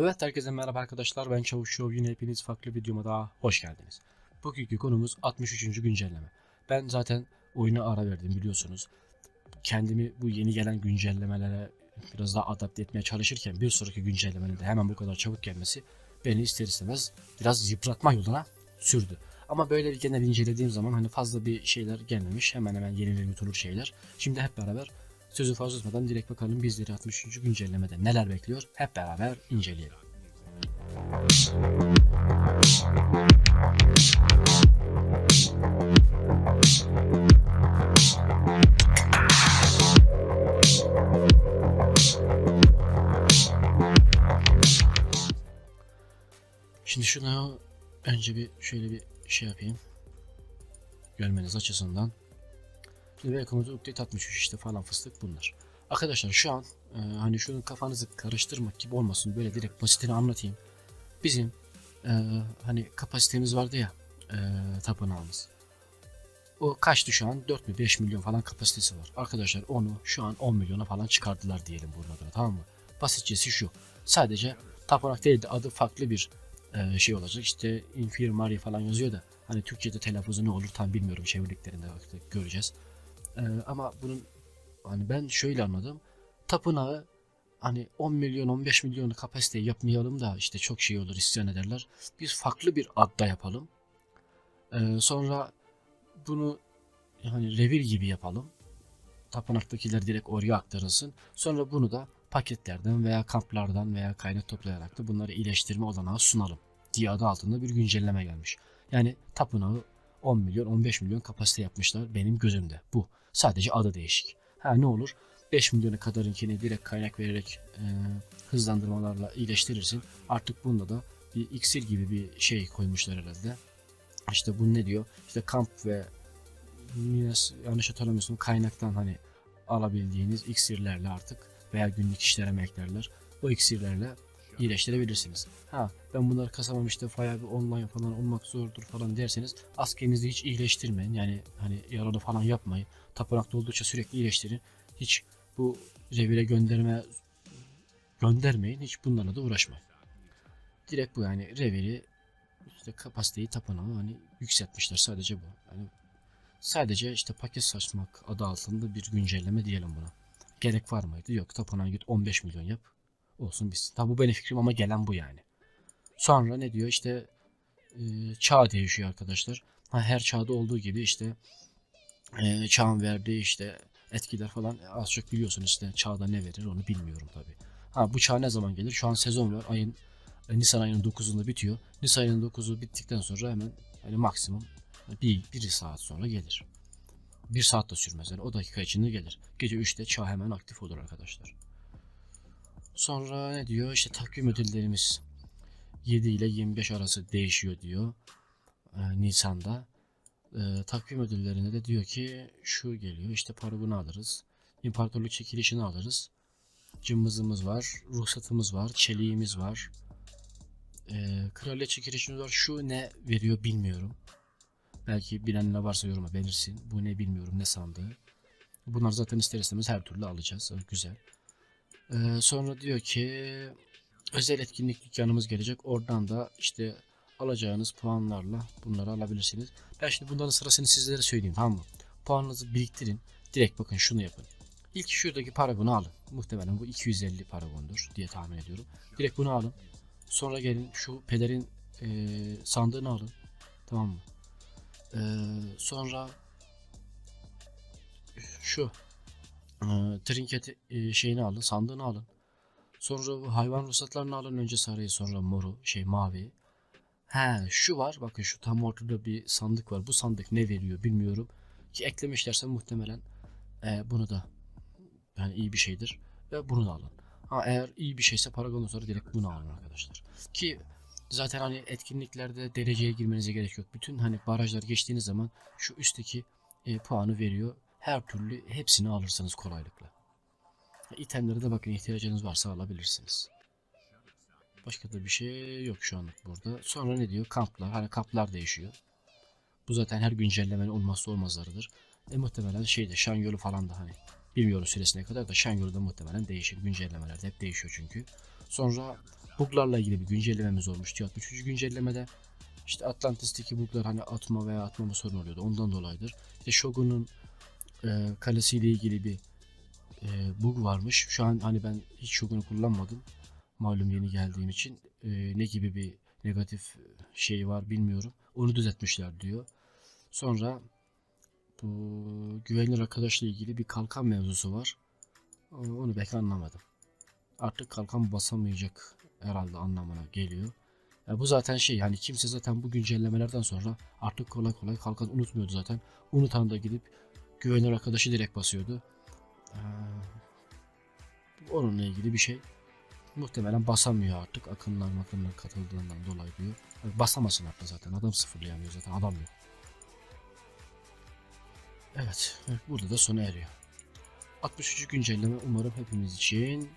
Evet herkese merhaba arkadaşlar ben Çavuş Show yine hepiniz farklı videoma daha hoş geldiniz. Bugünkü konumuz 63. güncelleme. Ben zaten oyuna ara verdim biliyorsunuz. Kendimi bu yeni gelen güncellemelere biraz daha adapte etmeye çalışırken bir sonraki güncellemenin de hemen bu kadar çabuk gelmesi beni ister istemez biraz yıpratma yoluna sürdü. Ama böyle bir genel incelediğim zaman hani fazla bir şeyler gelmemiş hemen hemen yeni ve unutulur şeyler. Şimdi hep beraber Sözü fazla uzatmadan direkt bakalım bizleri 63. güncellemede neler bekliyor hep beraber inceleyelim. Şimdi şunu önce bir şöyle bir şey yapayım. Görmeniz açısından. Şimdi Welcome to Update 63 işte falan fıstık bunlar. Arkadaşlar şu an e, hani şunu kafanızı karıştırmak gibi olmasın böyle direkt basitini anlatayım. Bizim e, hani kapasitemiz vardı ya e, tapınağımız. O kaçtı şu an 4 mü 5 milyon falan kapasitesi var. Arkadaşlar onu şu an 10 milyona falan çıkardılar diyelim burada tamam mı? Basitçesi şu. Sadece tapınak değil de adı farklı bir e, şey olacak. İşte infirmary falan yazıyor da hani Türkçe'de telaffuzu ne olur tam bilmiyorum çevirdiklerinde göreceğiz. Ee, ama bunun hani ben şöyle anladım. Tapınağı hani 10 milyon 15 milyonu kapasite yapmayalım da işte çok şey olur isyan ederler. Biz farklı bir adda yapalım. Ee, sonra bunu hani revir gibi yapalım. Tapınaktakiler direkt oraya aktarılsın. Sonra bunu da paketlerden veya kamplardan veya kaynak toplayarak da bunları iyileştirme olanağı sunalım diye adı altında bir güncelleme gelmiş. Yani tapınağı 10 milyon 15 milyon kapasite yapmışlar benim gözümde bu. Sadece adı değişik. Ha ne olur 5 milyona kadarınkini direkt kaynak vererek e, hızlandırmalarla iyileştirirsin. Artık bunda da bir iksir gibi bir şey koymuşlar herhalde. İşte bu ne diyor? İşte kamp ve yine yanlış hatırlamıyorsam kaynaktan hani alabildiğiniz iksirlerle artık veya günlük işlere eklerler. O iksirlerle iyileştirebilirsiniz. Ha ben bunları kasamam işte faya bir online falan olmak zordur falan derseniz askerinizi hiç iyileştirmeyin. Yani hani yaralı falan yapmayın. Tapınakta oldukça sürekli iyileştirin. Hiç bu revire gönderme göndermeyin. Hiç bunlarla da uğraşmayın. Direkt bu yani reviri işte kapasiteyi tapınağı hani yükseltmişler sadece bu. Yani sadece işte paket saçmak adı altında bir güncelleme diyelim buna. Gerek var mıydı? Yok. Tapınağı git 15 milyon yap olsun bitsin. Tabi bu benim fikrim ama gelen bu yani. Sonra ne diyor işte e, çağ değişiyor arkadaşlar. Ha, her çağda olduğu gibi işte e, çağın verdiği işte etkiler falan az çok biliyorsunuz işte çağda ne verir onu bilmiyorum tabi. Ha bu çağ ne zaman gelir? Şu an sezon var. Ayın e, Nisan ayının 9'unda bitiyor. Nisan ayının 9'u bittikten sonra hemen hani maksimum bir, bir saat sonra gelir. Bir saat de sürmez yani o dakika içinde gelir. Gece 3'te çağ hemen aktif olur arkadaşlar. Sonra ne diyor? İşte takvim ödüllerimiz 7 ile 25 arası değişiyor diyor. Ee, Nisan'da. Ee, takvim ödüllerinde de diyor ki şu geliyor. İşte parabını alırız. İmparatorluk çekilişini alırız. Cımbızımız var. Ruhsatımız var. Çeliğimiz var. Ee, kraliyet çekilişimiz var. Şu ne veriyor bilmiyorum. Belki bilenler varsa yoruma belirsin. Bu ne bilmiyorum ne sandığı. Bunlar zaten ister istemez her türlü alacağız. Güzel. Ee, sonra diyor ki özel etkinlik dükkanımız gelecek. Oradan da işte alacağınız puanlarla bunları alabilirsiniz. Ben şimdi bunların sırasını sizlere söyleyeyim tamam mı? Puanınızı biriktirin. Direkt bakın şunu yapın. İlk şuradaki paragonu alın. Muhtemelen bu 250 paragondur diye tahmin ediyorum. Direkt bunu alın. Sonra gelin şu pederin e, sandığını alın. Tamam mı? E, sonra şu e, trinket e, şeyini alın, sandığını alın. Sonra hayvan ruhsatlarını alın. Önce sarıyı sonra moru, şey mavi. He şu var. Bakın şu tam ortada bir sandık var. Bu sandık ne veriyor bilmiyorum. Ki eklemişlerse muhtemelen e, bunu da yani iyi bir şeydir. Ve bunu da alın. Ha eğer iyi bir şeyse Paragon'dan sonra direkt bunu alın arkadaşlar. Ki zaten hani etkinliklerde dereceye girmenize gerek yok. Bütün hani barajlar geçtiğiniz zaman şu üstteki e, puanı veriyor her türlü hepsini alırsınız kolaylıkla. İtemlere de bakın ihtiyacınız varsa alabilirsiniz. Başka da bir şey yok şu anlık burada. Sonra ne diyor? Kamplar. Hani kamplar değişiyor. Bu zaten her güncellemenin olmazsa olmazlarıdır. E muhtemelen şeyde şan yolu falan da hani bilmiyorum süresine kadar da şan yolu da muhtemelen değişir. Güncellemelerde hep değişiyor çünkü. Sonra buglarla ilgili bir güncellememiz olmuştu. 63. güncellemede işte Atlantis'teki buglar hani atma veya atmama sorun oluyordu. Ondan dolayıdır. İşte Shogun'un e, kalesiyle ilgili bir e, bug varmış. Şu an hani ben hiç Shogun'u kullanmadım. Malum yeni geldiğim için e, ne gibi bir negatif şey var bilmiyorum. Onu düzeltmişler diyor. Sonra bu güvenilir arkadaşla ilgili bir kalkan mevzusu var. Onu pek anlamadım. Artık kalkan basamayacak herhalde anlamına geliyor. Ya bu zaten şey yani kimse zaten bu güncellemelerden sonra artık kolay kolay kalkan unutmuyordu zaten. Unutan da gidip güvenilir arkadaşı direkt basıyordu. Ee, onunla ilgili bir şey muhtemelen basamıyor artık akınlar makınlar katıldığından dolayı diyor. Basamasın hatta zaten adam sıfırlayamıyor zaten adam yok. Evet burada da sona eriyor. 63. güncelleme umarım hepimiz için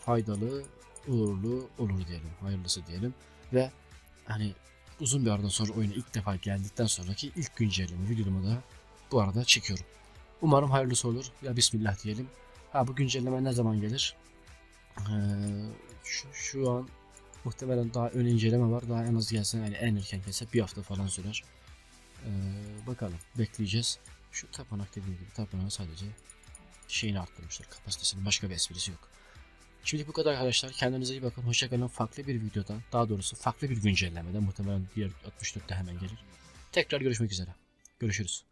faydalı, uğurlu olur diyelim. Hayırlısı diyelim. Ve hani uzun bir aradan sonra oyuna ilk defa geldikten sonraki ilk güncelleme videomu da bu arada çekiyorum. Umarım hayırlısı olur. Ya Bismillah diyelim. Ha bu güncelleme ne zaman gelir? Ee, şu, şu an muhtemelen daha ön inceleme var. Daha en az gelse yani en erken gelse bir hafta falan sürer. Ee, bakalım bekleyeceğiz. Şu tapınak dediğim gibi tapınağı sadece şeyini arttırmışlar kapasitesini başka bir esprisi yok. Şimdi bu kadar arkadaşlar kendinize iyi bakın hoşçakalın farklı bir videoda daha doğrusu farklı bir güncellemede muhtemelen diğer 64'te hemen gelir. Tekrar görüşmek üzere. Görüşürüz.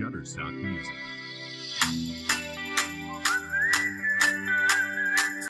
Shutterstock Music.